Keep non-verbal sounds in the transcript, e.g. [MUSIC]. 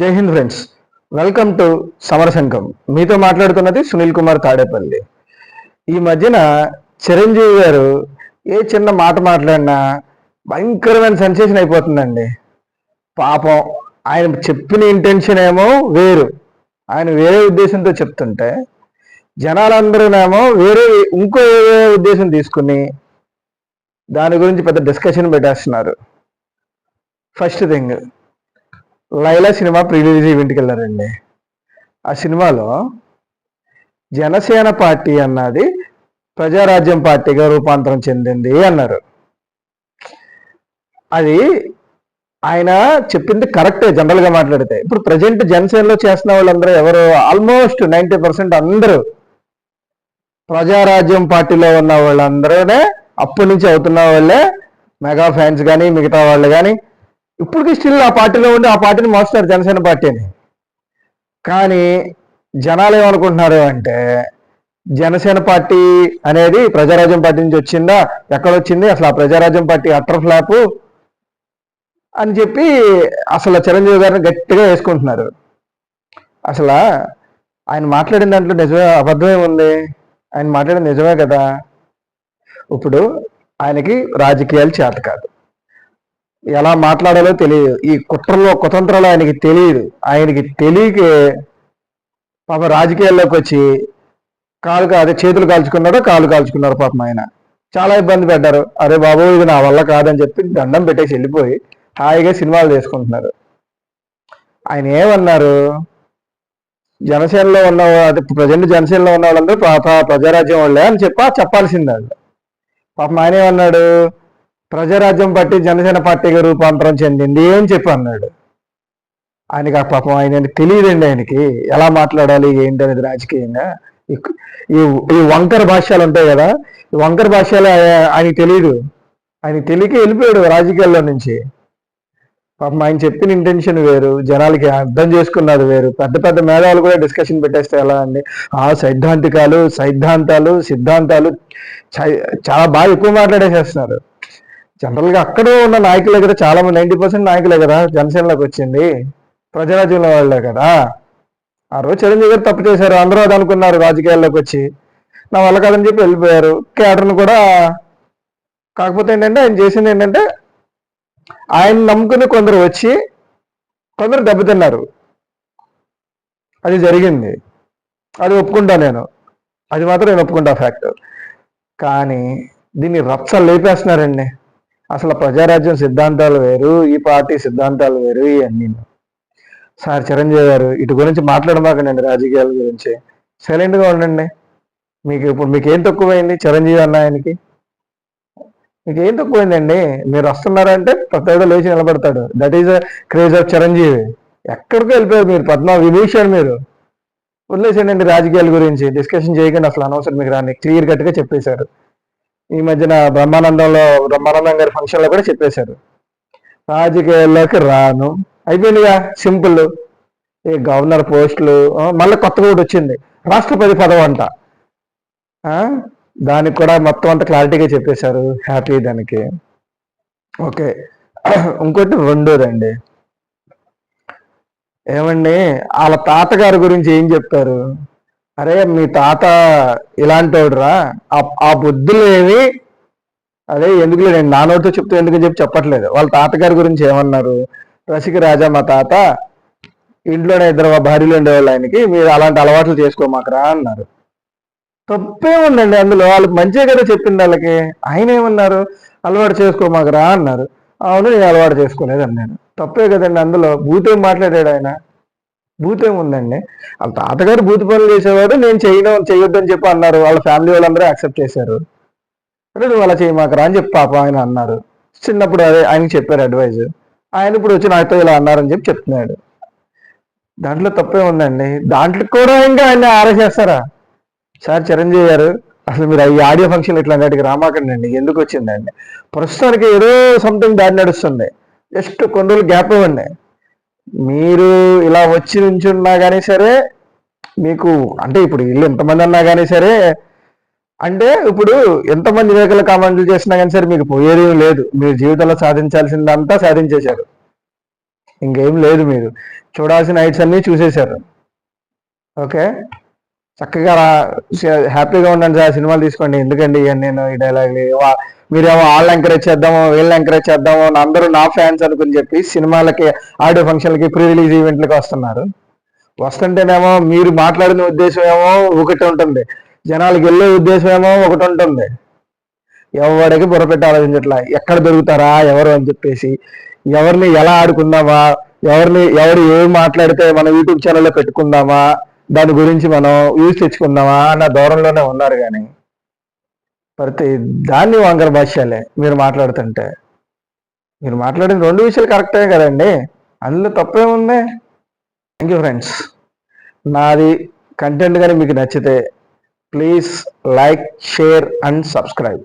జై హింద్ friends. Welcome to Samarashankham. మీతో మాట్లాడుతున్నది సునీల్ కుమార్ తాడేపల్లి. ఈ మధ్యన చిరంజీవి గారు ఏ చిన్న మాట మాట్లాడినా భయంకరమైన సెన్సేషన్ అయిపోతుందండి. పాపం ఆయన చెప్పిన ఇంటెన్షన్ ఏమో వేరు. ఆయన వేరే ఉద్దేశంతో చెప్తుంటే జనాలందరూనేమో వేరే ఇంకో వేరే ఉద్దేశం తీసుకుని దాని గురించి పెద్ద డిస్కషన్ పెట్టేస్తున్నారు. First thing Laila cinema prerelease ఈవెంట్కి వెళ్ళారండి ఆ సినిమాలో జనసేన పార్టీ అన్నది ప్రజారాజ్యం పార్టీగా రూపాంతరం చెందింది అన్నారు. అది ఆయన చెప్పింది కరెక్టే జనరల్గా మాట్లాడితే. ఇప్పుడు ప్రజెంట్ జనసేనలో చేస్తున్న వాళ్ళందరూ ఎవరు? ఆల్మోస్ట్ నైంటీ పర్సెంట్ అందరూ ప్రజారాజ్యం పార్టీలో ఉన్న వాళ్ళందరూనే అప్పటి నుంచి అవుతున్న వాళ్ళే మెగా ఫ్యాన్స్ కానీ మిగతా వాళ్ళు కానీ ఇప్పటికీ స్టిల్ ఆ పార్టీలో ఉండి ఆ పార్టీని మోస్తున్నారు జనసేన పార్టీని. కానీ జనాలు ఏమనుకుంటున్నారు అంటే జనసేన పార్టీ అనేది ప్రజారాజ్యం పార్టీ నుంచి వచ్చిందా? ఎక్కడ వచ్చింది అసలు ఆ ప్రజారాజ్యం పార్టీ అట్టర్ ఫ్లాప్ అని చెప్పి అసలు చిరంజీవి గారిని గట్టిగా వేసుకుంటున్నారు. అసలు ఆయన మాట్లాడిన దాంట్లో నిజమే అబద్ధమే ఉంది. ఆయన మాట్లాడిన నిజమే కదా. ఇప్పుడు ఆయనకి రాజకీయాలు చేత కాదు. ఎలా మాట్లాడాలో తెలియదు. ఈ కుట్రలో కుతంత్రలో ఆయనకి తెలియదు. ఆయనకి తెలియకే పాప రాజకీయాల్లోకి వచ్చి కాలు అదే చేతులు కాల్చుకున్నాడో కాలు కాల్చుకున్నారు పాపం ఆయన. చాలా ఇబ్బంది పడ్డారు. అరే బాబు ఇది నా వల్ల కాదని చెప్పి దండం పెట్టేసి వెళ్ళిపోయి హాయిగా సినిమాలు చేసుకుంటున్నారు. ఆయన ఏమన్నారు? జనసేనలో ఉన్న అదే ప్రజెంట్ జనసేనలో ఉన్న వాళ్ళందరూ ప్ర- ప్రజారాజ్యం వాళ్ళే అని చెప్పి చెప్పాల్సింది పాపం ఆయన ఏమన్నాడు? ప్రజారాజ్యం పట్టి జనసేన పార్టీగా రూపాంతరం చెందింది ఏం చెప్పి అన్నాడు. ఆయనకి ఆ పాపం ఆయన తెలియదండి ఆయనకి. ఎలా మాట్లాడాలి ఏంటి అనేది రాజకీయంగా. ఈ- ఈ వంకర భాష్యాలు ఉంటాయి కదా ఈ వంకర భాష్యాలు ఆయనకి తెలియదు ఆయన తెలియక వెళ్ళిపోయాడు రాజకీయాల్లో నుంచి. పాపం ఆయన చెప్పిన ఇంటెన్షన్ వేరు జనాలకి అర్థం చేసుకున్నది వేరు. పెద్ద పెద్ద మేధావులు కూడా డిస్కషన్ పెట్టేస్తే ఎలా అండి? ఆ సైద్ధాంతికాలు సైద్ధాంతాలు సిద్ధాంతాలు చాలా బాగా ఎక్కువ మాట్లాడేసేస్తున్నారు. జనరల్గా అక్కడే ఉన్న నాయకులే కదా చాలా మంది నైన్టీ పర్సెంట్ నాయకులే కదా జనసేనలోకి వచ్చింది. ప్రజారాజ్యంలో వాళ్ళే కదా. ఆ రోజు చిరంజీవి గారు తప్పు చేశారు అందరూ అది అనుకున్నారు రాజకీయాల్లోకి వచ్చి. నా వల్ల కాదని చెప్పి వెళ్ళిపోయారు. కేటర్ను కూడా కాకపోతే ఏంటంటే ఆయన చేసింది ఏంటంటే ఆయన నమ్ముకుని కొందరు వచ్చి కొందరు దెబ్బతిన్నారు. అది జరిగింది. అది ఒప్పుకుంటా నేను. అది మాత్రం నేను ఒప్పుకుంటా ఫ్యాక్ట్. కానీ దీన్ని రప్స లేపేస్తున్నారండి. అసలు ప్రజారాజ్యం సిద్ధాంతాలు వేరు ఈ పార్టీ సిద్ధాంతాలు వేరు ఇవన్నీ సార్ చిరంజీవి గారు ఇటు గురించి మాట్లాడమాకండి రాజకీయాల గురించి. సైలెంట్గా ఉండండి. మీకు ఇప్పుడు మీకు ఏం తక్కువైంది చిరంజీవి అన్న ఆయనకి? మీకు ఏం తక్కువైందండి? మీరు వస్తున్నారంటే ప్రతి ఒక్కరు లేచి నిలబడతాడు. That is craze of Chiranjeevi. ఎక్కడికి వెళ్ళిపోయారు మీరు పద్మ విభీషణ్ మీరు. వదిలేసేయండి రాజకీయాల గురించి డిస్కషన్ చేయకండి అసలు అనవసరం మీకు రాని క్లియర్ కట్గా చెప్పేశారు. ఈ మధ్యన బ్రహ్మానందంలో బ్రహ్మానందం గారి ఫంక్షన్లో కూడా చెప్పేశారు. రాజకీయాల్లోకి రాను. అయిపోయిందిగా సింపుల్. ఈ గవర్నర్ పోస్టులు మళ్ళీ కొత్త కూడా వచ్చింది. రాష్ట్రపతి పదవి అంట. దానికి కూడా మొత్తం అంత క్లారిటీగా చెప్పేశారు. హ్యాపీ దానికి. ఓకే. [CLEARS THROAT] ఇంకోటి రెండోదండి ఏమండి వాళ్ళ తాతగారి గురించి ఏం చెప్తారు? అరే మీ తాత ఇలాంటి ఆ- ఆ బుద్ధులు ఏమి అదే ఎందుకు నేను నానోటితో చెప్తే ఎందుకని చెప్పి చెప్పట్లేదు. వాళ్ళ తాతగారి గురించి ఏమన్నారు? రసిక రాజా మా తాత ఇంట్లోనే ఇద్దరు భార్యలు ఉండేవాళ్ళు ఆయనకి. మీరు అలాంటి అలవాట్లు చేసుకోమాకరా అన్నారు. తప్పే ఉందండి అందులో. వాళ్ళకి మంచిగా కదా చెప్పింది వాళ్ళకి. ఆయన ఏమన్నారు? అలవాటు చేసుకోమాకరా అన్నారు. అవును నేను అలవాటు చేసుకోలేదు అన్నాను తప్పే కదండి అందులో. భూతేం మాట్లాడాడు ఆయన. భూతేం ఉందండి. వాళ్ళ తాతగారు భూత పనులు చేసేవారు నేను చేయడం చేయొద్దని చెప్పి అన్నారు. వాళ్ళ ఫ్యామిలీ వాళ్ళందరూ యాక్సెప్ట్ చేశారు. నువ్వు అలా చేయమాకరా అని చెప్పి పాప ఆయన అన్నారు. చిన్నప్పుడు అదే ఆయనకి చెప్పారు అడ్వైజ్ ఆయన ఇప్పుడు వచ్చి నాతో ఇలా అన్నారని చెప్పి చెప్తున్నాడు. దాంట్లో తప్పే ఉందండి. దాంట్లో కూడా ఇంకా ఆయన ఆరేసేస్తారా సార్ చిరంజీవి గారు అసలు మీరు ఈ ఆడియో ఫంక్షన్ ఇట్లా వాటికి రామాకండి అండి ఎందుకు వచ్చిందండి? ప్రస్తుతానికి ఏదో సంథింగ్ దారి నడుస్తుంది. జస్ట్ కొన్ని రోజులు గ్యాప్ ఇవ్వండి. మీరు ఇలా వచ్చి నుంచున్నా కానీ సరే మీకు అంటే ఇప్పుడు ఇల్లు ఎంతమంది అన్నా కానీ సరే అంటే ఇప్పుడు ఎంతమంది వివేకల కామెంట్లు చేసినా కానీ సరే మీకు పోయేది లేదు. మీరు జీవితంలో సాధించాల్సిందంతా సాధించేశారు. ఇంకేం లేదు మీరు. చూడాల్సిన ఐట్స్ అన్నీ చూసేశారు. ఓకే? చక్కగా రా- హ్యాపీగా ఉండండి సార్ సినిమాలు తీసుకోండి. ఎందుకండి ఇవన్నీ నేను ఈ డైలాగ్ మీరేమో వాళ్ళు ఎంకరేజ్ చేద్దాము వీళ్ళు ఎంకరేజ్ చేద్దాము అందరూ నా ఫ్యాన్స్ అనుకుని చెప్పి సినిమాలకి ఆడియో ఫంక్షన్లకి ప్రీ రిలీజ్ ఈవెంట్లకి వస్తున్నారు. వస్తుంటేనేమో మీరు మాట్లాడిన ఉద్దేశం ఏమో ఒకటి ఉంటుంది. జనాలకు వెళ్ళే ఉద్దేశం ఏమో ఒకటి ఉంటుంది. ఎవరికి బుర్రపెట్టి ఆలోచించట్లా. ఎక్కడ దొరుకుతారా ఎవరు అని చెప్పేసి. ఎవరిని ఎలా ఆడుకుందామా ఎవరిని ఎవరు ఏం మాట్లాడితే మన యూట్యూబ్ ఛానల్లో పెట్టుకుందామా దాని గురించి మనం యూజ్ తెచ్చుకుందామా అన్న దూరంలోనే ఉన్నారు కానీ ప్రతి దాన్ని వంకర భాష్యాలే మీరు మాట్లాడుతుంటే. మీరు మాట్లాడిన రెండు విషయాలు కరెక్టే కదండి. అందులో తప్పేముంది థ్యాంక్ యూ ఫ్రెండ్స్ నాది కంటెంట్ కానీ మీకు నచ్చితే please like share and subscribe